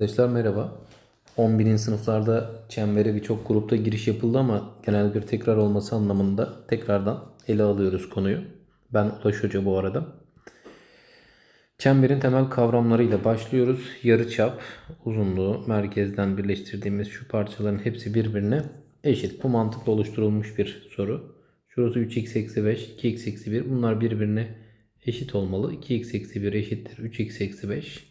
Arkadaşlar merhaba. 11. sınıflarda çembere birçok grupta giriş yapıldı ama genel bir tekrar olması anlamında tekrardan ele alıyoruz konuyu. Ben Ulaş Hoca bu arada. Çemberin temel kavramlarıyla başlıyoruz. Yarıçap, uzunluğu, merkezden birleştirdiğimiz şu parçaların hepsi birbirine eşit. Bu mantıkla oluşturulmuş bir soru. Şurası 3x eksi 5, 2x eksi 1. Bunlar birbirine eşit olmalı. 2x eksi 1 eşittir 3x eksi 5.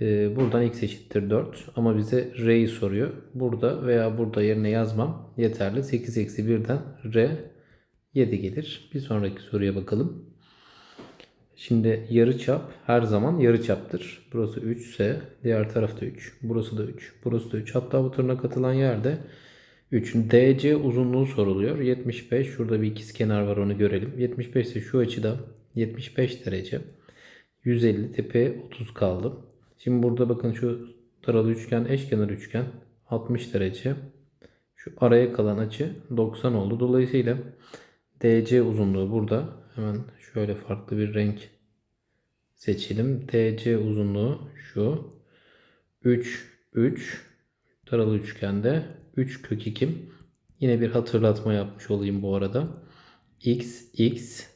Ee, buradan x eşittir 4 ama bize r'yi soruyor. Burada veya burada yerine yazmam yeterli. 8 eksi 1'den r 7 gelir. Bir sonraki soruya bakalım. Şimdi yarıçap her zaman yarıçaptır. Burası 3 ise diğer tarafta 3. Burası da 3. Burası da 3. Hatta bu tırnak atılan yerde 3. DC uzunluğu soruluyor. 75. Şurada bir ikiz kenar var onu görelim. 75 ise şu açıda 75 derece. 150 tepeye 30 kaldı. Şimdi burada bakın şu taralı üçgen eşkenar üçgen 60 derece. Şu araya kalan açı 90 oldu. Dolayısıyla DC uzunluğu burada. Hemen şöyle farklı bir renk seçelim. DC uzunluğu şu. 3 3 taralı üçgende 3 kök 2. Yine bir hatırlatma yapmış olayım bu arada. X X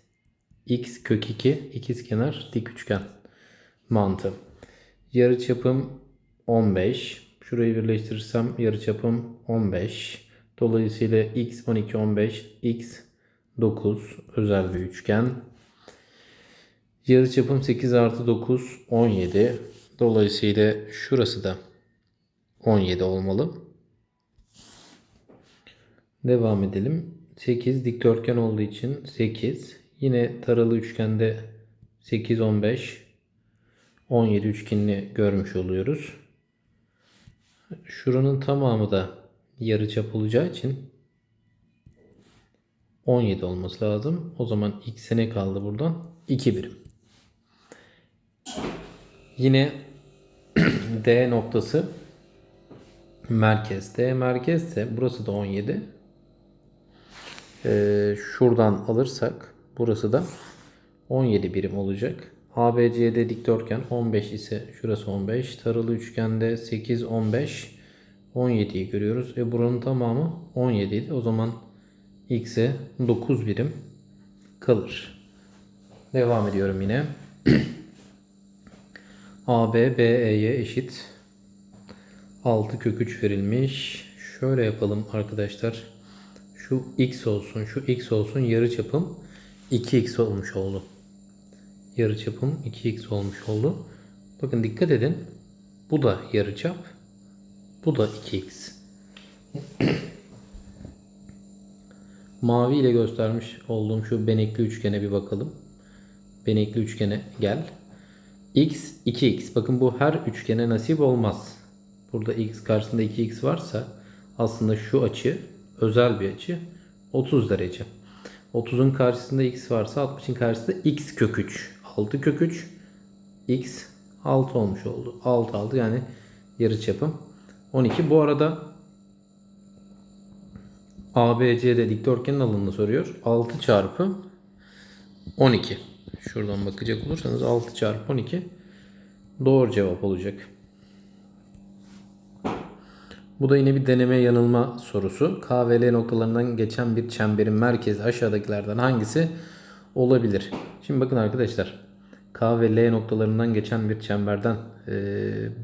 X kök 2 ikizkenar dik üçgen mantığı. Yarıçapım 15. Şurayı birleştirirsem yarıçapım 15. Dolayısıyla x 12 15 x 9 özel bir üçgen. Yarıçapım 8 artı 9 17. Dolayısıyla şurası da 17 olmalı. Devam edelim. 8 dikdörtgen olduğu için 8. Yine taralı üçgende 8 15 17 üçgenini görmüş oluyoruz. Şuranın tamamı da yarıçap olacağı için 17 olması lazım. O zaman x'e ne kaldı buradan? 2 birim. Yine D noktası merkez. D merkezse burası da 17. Ee, şuradan alırsak burası da 17 birim olacak. ABCD dikdörtgen 15 ise şurası 15. Taralı üçgende 8, 15, 17'yi görüyoruz. E buranın tamamı 17 idi. O zaman x'e 9 birim kalır. Devam ediyorum yine. AB BE'ye eşit 6 kök 3 verilmiş. Şöyle yapalım arkadaşlar. Şu x olsun, şu x olsun yarı çapım 2x olmuş oldu yarıçapım 2x olmuş oldu. Bakın dikkat edin. Bu da yarıçap. Bu da 2x. Mavi ile göstermiş olduğum şu benekli üçgene bir bakalım. Benekli üçgene gel. x 2x. Bakın bu her üçgene nasip olmaz. Burada x karşısında 2x varsa aslında şu açı özel bir açı 30 derece. 30'un karşısında x varsa 60'ın karşısında x kök 3. 6 kök 3 x 6 olmuş oldu. 6 6 yani yarı çapım 12. Bu arada ABC'de dikdörtgenin alanını soruyor. 6 çarpı 12. Şuradan bakacak olursanız 6 çarpı 12 doğru cevap olacak. Bu da yine bir deneme yanılma sorusu. K ve L noktalarından geçen bir çemberin merkezi aşağıdakilerden hangisi olabilir? Şimdi bakın arkadaşlar. K ve L noktalarından geçen bir çemberden e,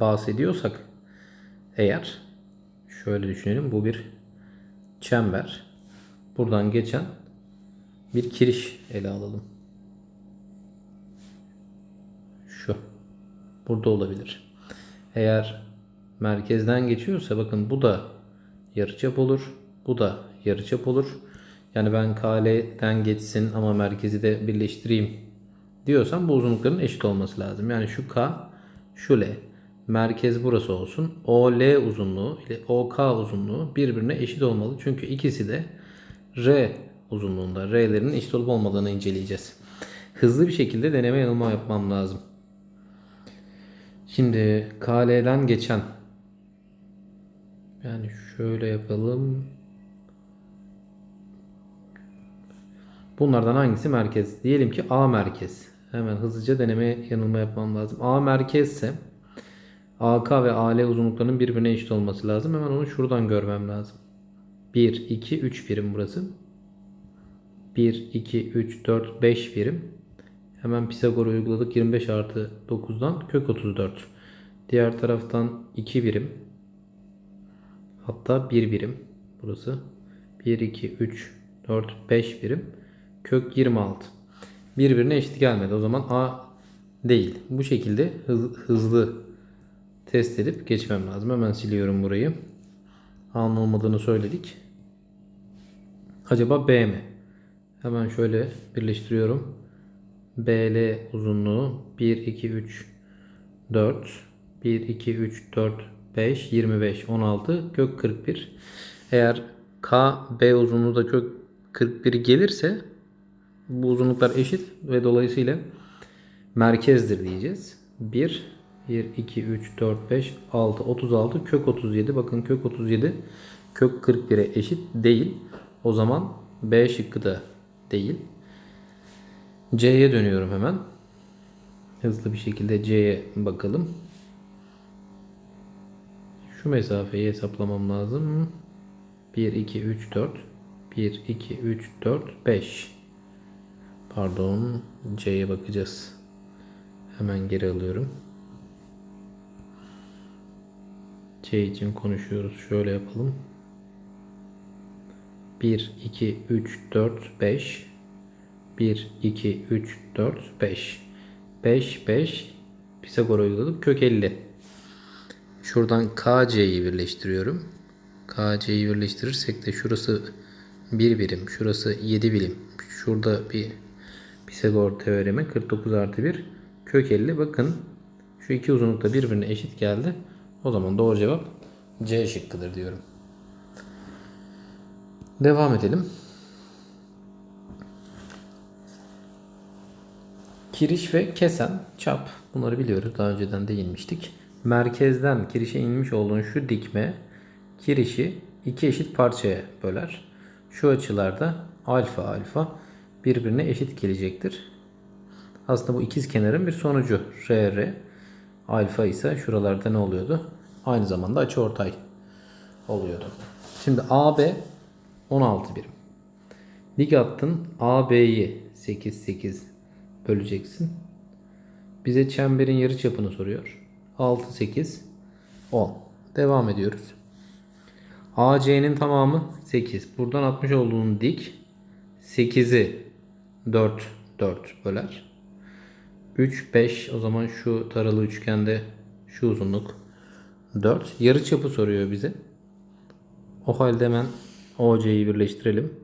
bahsediyorsak eğer şöyle düşünelim. Bu bir çember. Buradan geçen bir kiriş ele alalım. Şu. Burada olabilir. Eğer merkezden geçiyorsa bakın bu da yarıçap olur. Bu da yarıçap olur. Yani ben KL'den geçsin ama merkezi de birleştireyim diyorsam bu uzunlukların eşit olması lazım. Yani şu K, şu L. Merkez burası olsun. OL uzunluğu ile OK uzunluğu birbirine eşit olmalı. Çünkü ikisi de R uzunluğunda. R'lerin eşit olup olmadığını inceleyeceğiz. Hızlı bir şekilde deneme yanılma yapmam lazım. Şimdi KL'den geçen yani şöyle yapalım. Bunlardan hangisi merkez? Diyelim ki A merkez. Hemen hızlıca deneme yanılma yapmam lazım. A merkezse AK ve AL uzunluklarının birbirine eşit olması lazım. Hemen onu şuradan görmem lazım. 1, 2, 3 birim burası. 1, 2, 3, 4, 5 birim. Hemen Pisagor'u uyguladık. 25 artı 9'dan kök 34. Diğer taraftan 2 birim. Hatta 1 birim. Burası. 1, 2, 3, 4, 5 birim. Kök 26. Birbirine eşit gelmedi. O zaman A değil. Bu şekilde hız- hızlı test edip geçmem lazım. Hemen siliyorum burayı. A'nın olmadığını söyledik. Acaba B mi? Hemen şöyle birleştiriyorum. BL uzunluğu 1, 2, 3, 4. 1, 2, 3, 4, 5, 25, 16, kök 41. Eğer K, B uzunluğu da kök 41 gelirse bu uzunluklar eşit ve dolayısıyla merkezdir diyeceğiz. 1, 1, 2, 3, 4, 5, 6, 36, kök 37. Bakın kök 37 kök 41'e eşit değil. O zaman B şıkkı da değil. C'ye dönüyorum hemen. Hızlı bir şekilde C'ye bakalım. Şu mesafeyi hesaplamam lazım. 1, 2, 3, 4. 1, 2, 3, 4, 5. Pardon. C'ye bakacağız. Hemen geri alıyorum. C için konuşuyoruz. Şöyle yapalım. 1, 2, 3, 4, 5. 1, 2, 3, 4, 5. 5, 5. Pisagor'a uyguladık. Kök 50. Şuradan KC'yi birleştiriyorum. KC'yi birleştirirsek de şurası 1 birim. Şurası 7 birim. Şurada bir Pisagor teoremi 49 artı 1 kök 50. Bakın şu iki uzunluk da birbirine eşit geldi. O zaman doğru cevap C şıkkıdır diyorum. Devam edelim. Kiriş ve kesen çap. Bunları biliyoruz. Daha önceden değinmiştik. Merkezden kirişe inmiş olduğun şu dikme kirişi iki eşit parçaya böler. Şu açılarda alfa alfa birbirine eşit gelecektir. Aslında bu ikiz kenarın bir sonucu. R R alfa ise şuralarda ne oluyordu? Aynı zamanda açıortay oluyordu. Şimdi AB 16 birim. Dik attın AB'yi 8 8 böleceksin. Bize çemberin yarıçapını soruyor. 6 8 10. Devam ediyoruz. AC'nin tamamı 8. Buradan 60 olduğunu dik 8'i 4 4 böler. 3 5 o zaman şu taralı üçgende şu uzunluk 4. Yarı çapı soruyor bize. O halde hemen OC'yi birleştirelim.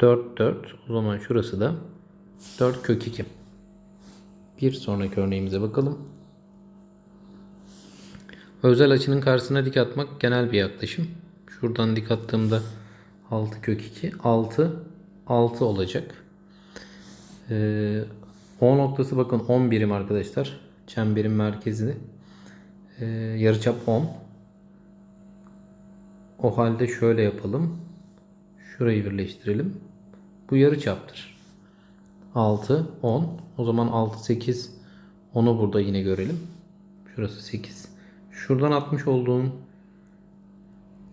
4 4 o zaman şurası da 4 kök 2. Bir sonraki örneğimize bakalım. Özel açının karşısına dik atmak genel bir yaklaşım. Şuradan dik attığımda 6 kök 2. 6 6 olacak. Ee, o noktası bakın 10 birim arkadaşlar. Çemberin merkezini. Ee, yarıçap 10. O halde şöyle yapalım. Şurayı birleştirelim. Bu yarıçaptır. 6, 10. O zaman 6, 8, 10'u burada yine görelim. Şurası 8. Şuradan atmış olduğum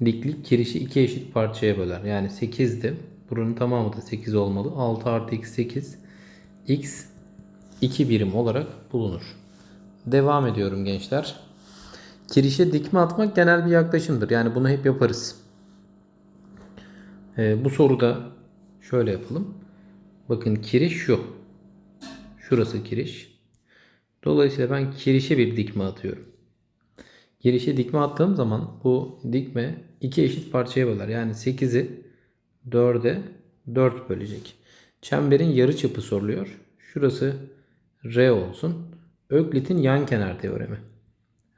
diklik kirişi iki eşit parçaya böler. Yani 8'di. Buranın tamamı da 8 olmalı. 6 artı x 8. x 2 birim olarak bulunur. Devam ediyorum gençler. Kirişe dikme atmak genel bir yaklaşımdır. Yani bunu hep yaparız. Ee, bu soruda şöyle yapalım. Bakın kiriş şu. Şurası kiriş. Dolayısıyla ben kirişe bir dikme atıyorum. Kirişe dikme attığım zaman bu dikme iki eşit parçaya böler. Yani 8'i 4'e 4 bölecek. Çemberin yarı çapı soruluyor. Şurası R olsun. Öklit'in yan kenar teoremi.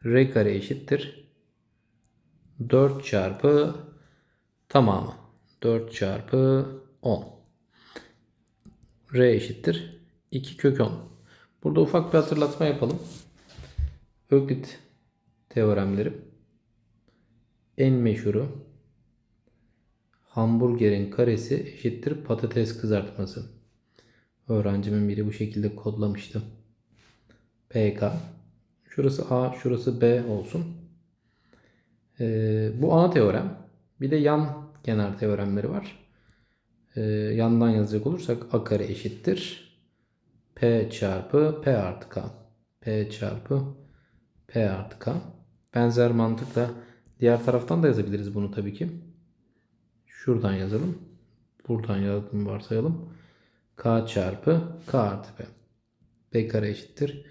R kare eşittir. 4 çarpı tamamı. 4 çarpı 10. R eşittir. 2 kök 10. Burada ufak bir hatırlatma yapalım. Öklit teoremleri. En meşhuru hamburgerin karesi eşittir patates kızartması. Öğrencimin biri bu şekilde kodlamıştı. PK. Şurası A, şurası B olsun. Ee, bu ana teorem. Bir de yan kenar teoremleri var. Ee, yandan yazacak olursak A kare eşittir. P çarpı P artı K. P çarpı P artı K. Benzer mantıkla diğer taraftan da yazabiliriz bunu tabii ki. Şuradan yazalım. Buradan yazdığımı varsayalım. K çarpı K artı P. P kare eşittir.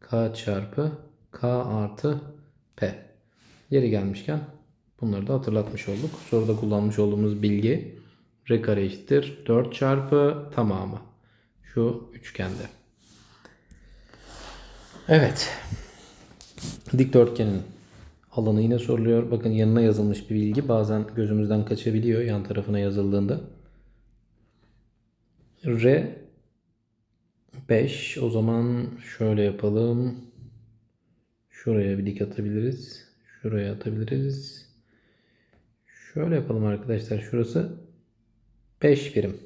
K çarpı K artı P. Yeri gelmişken bunları da hatırlatmış olduk. Soruda kullanmış olduğumuz bilgi R kare eşittir. 4 çarpı tamamı. Şu üçgende. Evet. Dikdörtgenin alanı yine soruluyor. Bakın yanına yazılmış bir bilgi bazen gözümüzden kaçabiliyor yan tarafına yazıldığında. R 5 o zaman şöyle yapalım. Şuraya bir dik atabiliriz. Şuraya atabiliriz. Şöyle yapalım arkadaşlar. Şurası 5 birim.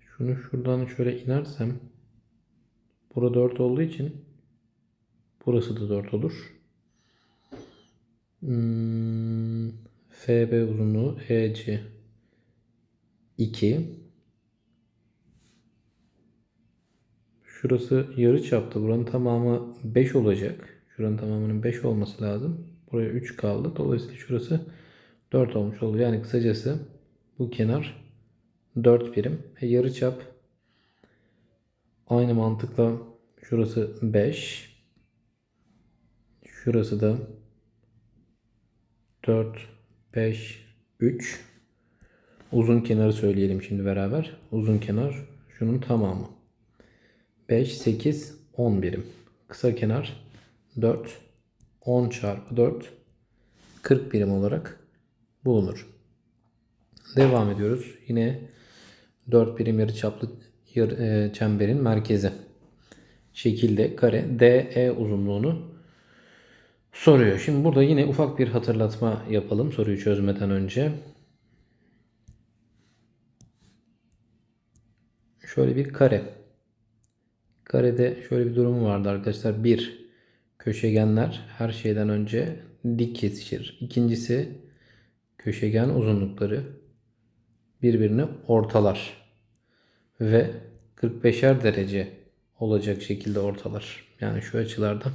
Şunu şuradan şöyle inersem Bura 4 olduğu için burası da 4 olur. Hmm, FB uzunluğu EC 2 Şurası yarı çapta. Buranın tamamı 5 olacak. Şuranın tamamının 5 olması lazım. Buraya 3 kaldı. Dolayısıyla şurası 4 olmuş oluyor. Yani kısacası bu kenar 4 birim. E, yarı çap aynı mantıkla şurası 5. Şurası da 4, 5, 3. Uzun kenarı söyleyelim şimdi beraber. Uzun kenar şunun tamamı. 5, 8, 10 birim. Kısa kenar 4, 10 çarpı 4, 40 birim olarak bulunur. Devam ediyoruz. Yine 4 birim yarı, e, çemberin merkezi şekilde kare DE uzunluğunu soruyor. Şimdi burada yine ufak bir hatırlatma yapalım soruyu çözmeden önce. Şöyle bir kare. Karede şöyle bir durum vardı arkadaşlar. Bir, köşegenler her şeyden önce dik kesişir. İkincisi, köşegen uzunlukları birbirini ortalar. Ve 45'er derece olacak şekilde ortalar. Yani şu açılarda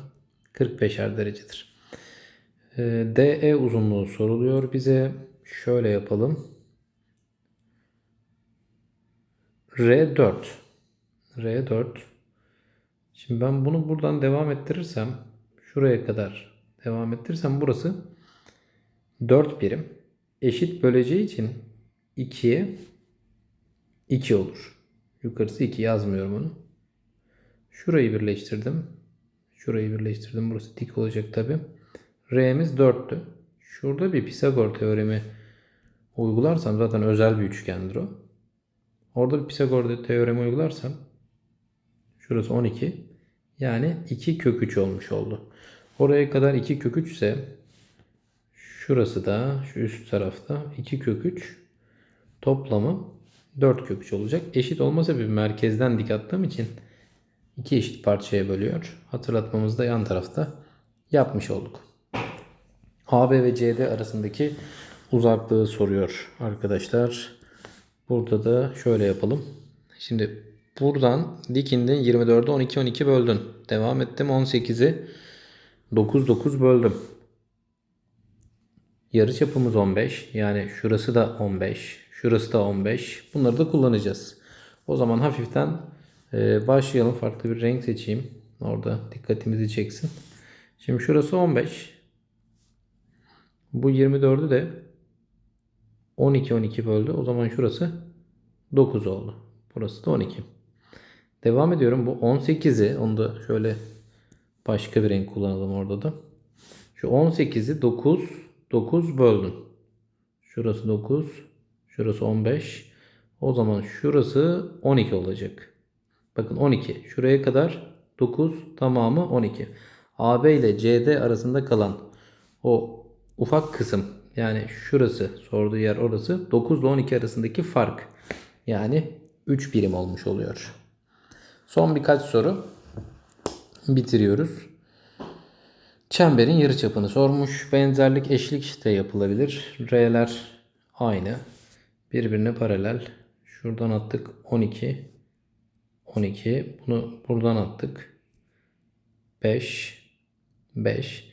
45'er derecedir. Ee, DE uzunluğu soruluyor bize. Şöyle yapalım. R4. R4. Şimdi ben bunu buradan devam ettirirsem şuraya kadar devam ettirirsem burası 4 birim. Eşit böleceği için 2'ye 2 olur. Yukarısı 2 yazmıyorum onu. Şurayı birleştirdim. Şurayı birleştirdim. Burası dik olacak tabi. R'miz 4'tü. Şurada bir Pisagor teoremi uygularsam zaten özel bir üçgendir o. Orada bir Pisagor teoremi uygularsam şurası 12. Yani 2 kök 3 olmuş oldu. Oraya kadar 2 kök 3 ise şurası da şu üst tarafta 2 kök 3 toplamı 4 kök 3 olacak. Eşit olmasa bir merkezden dik attığım için iki eşit parçaya bölüyor. Hatırlatmamızda yan tarafta yapmış olduk. AB ve CD arasındaki uzaklığı soruyor arkadaşlar. Burada da şöyle yapalım. Şimdi buradan dikindin 24'ü 12 12 böldün. Devam ettim 18'i 9 9 böldüm. Yarı çapımız 15. Yani şurası da 15. Şurası da 15. Bunları da kullanacağız. O zaman hafiften ee, başlayalım. Farklı bir renk seçeyim. Orada dikkatimizi çeksin. Şimdi şurası 15. Bu 24'ü de 12 12 böldü. O zaman şurası 9 oldu. Burası da 12. Devam ediyorum. Bu 18'i onu da şöyle başka bir renk kullanalım orada da. Şu 18'i 9 9 böldüm. Şurası 9. Şurası 15. O zaman şurası 12 olacak. Bakın 12. Şuraya kadar 9 tamamı 12. AB ile CD arasında kalan o ufak kısım yani şurası sorduğu yer orası 9 ile 12 arasındaki fark. Yani 3 birim olmuş oluyor. Son birkaç soru bitiriyoruz. Çemberin yarıçapını sormuş. Benzerlik eşlik de yapılabilir. R'ler aynı. Birbirine paralel. Şuradan attık 12. 12. Bunu buradan attık. 5. 5.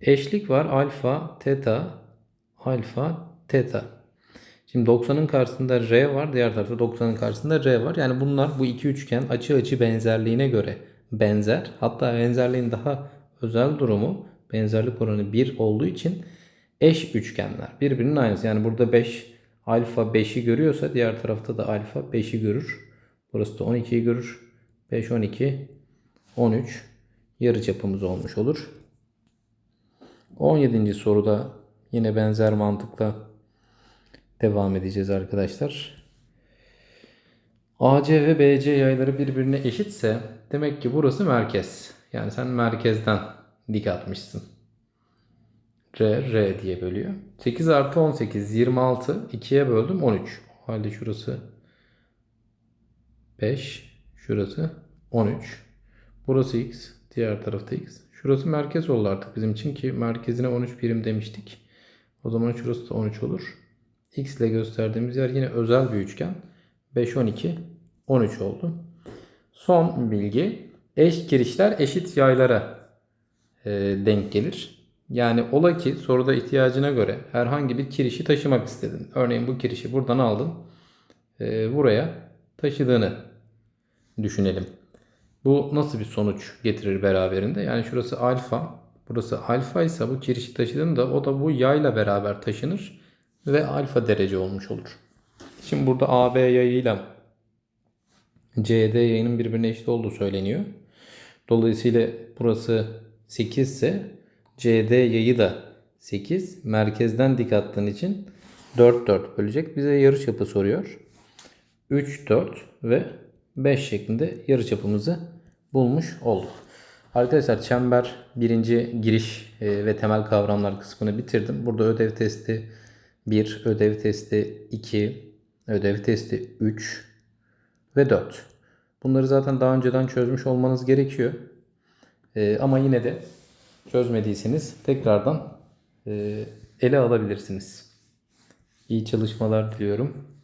Eşlik var. Alfa, teta, alfa, teta. Şimdi 90'ın karşısında R var. Diğer tarafta 90'ın karşısında R var. Yani bunlar bu iki üçgen açı açı benzerliğine göre benzer. Hatta benzerliğin daha özel durumu benzerlik oranı 1 olduğu için eş üçgenler. Birbirinin aynısı. Yani burada 5 alfa 5'i görüyorsa diğer tarafta da alfa 5'i görür. Burası da 12'yi görür. 5 12 13 yarı çapımız olmuş olur. 17. soruda yine benzer mantıkla devam edeceğiz arkadaşlar. AC ve BC yayları birbirine eşitse demek ki burası merkez. Yani sen merkezden dik atmışsın. R, R diye bölüyor. 8 artı 18, 26. 2'ye böldüm 13. O halde şurası 5. Şurası 13. Burası X. Diğer tarafta X. Şurası merkez oldu artık bizim için ki merkezine 13 birim demiştik. O zaman şurası da 13 olur. X ile gösterdiğimiz yer yine özel bir üçgen. 5, 12, 13 oldu. Son bilgi. Eş girişler eşit yaylara e, denk gelir. Yani ola ki soruda ihtiyacına göre herhangi bir kirişi taşımak istedin. Örneğin bu kirişi buradan aldın. e, buraya taşıdığını düşünelim. Bu nasıl bir sonuç getirir beraberinde? Yani şurası alfa. Burası alfa ise bu kirişi taşıdığında o da bu yayla beraber taşınır ve alfa derece olmuş olur. Şimdi burada AB yayıyla CD yayının birbirine eşit olduğu söyleniyor. Dolayısıyla burası 8 ise CD yayı da 8. Merkezden dik attığın için 4 4 bölecek. Bize yarıçapı soruyor. 3 4 ve 5 şeklinde yarıçapımızı bulmuş olduk. Arkadaşlar çember birinci giriş e, ve temel kavramlar kısmını bitirdim. Burada ödev testi 1, ödev testi 2, ödev testi 3 ve 4. Bunları zaten daha önceden çözmüş olmanız gerekiyor. E, ama yine de çözmediyseniz tekrardan e, ele alabilirsiniz. İyi çalışmalar diliyorum.